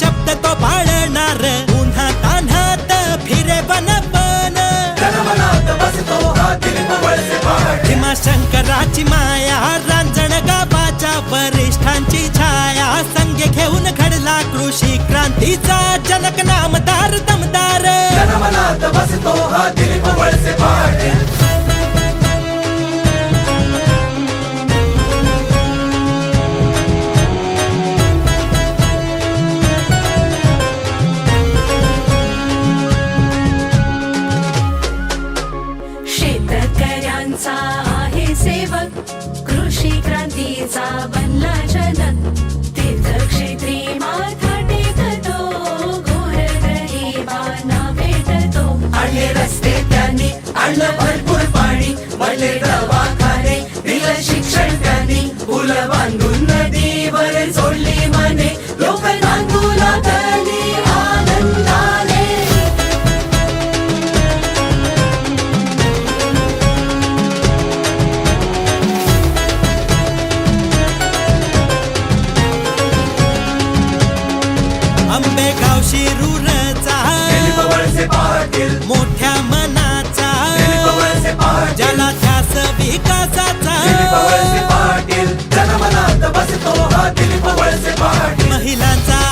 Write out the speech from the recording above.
शब्द तो पाळणार. पुन्हा तान्हात फिरे बन बन भीमा शंकराची माया रांजण गावाच्या वरिष्ठांची छाया. संघ घेऊन घडला कृषी क्रांतीचा जनक नामदार दमदार. त्यांचा आहे सेवक. कृषी क्रांतीचा बनला जनक. तीर्थक्षेत्री माथा टेकतो घोर गरिबांना भेटतो. आणले रस्ते त्यांनी आणलं भरपूर पाणी. मले दवाखाने दिलं शिक्षण त्यांनी. फुलं बांधून नदीवर सोडली मने. लोक शिरूरचा मोठ्या मनाचा ज्याला ध्यास विकासाचा महिलांचा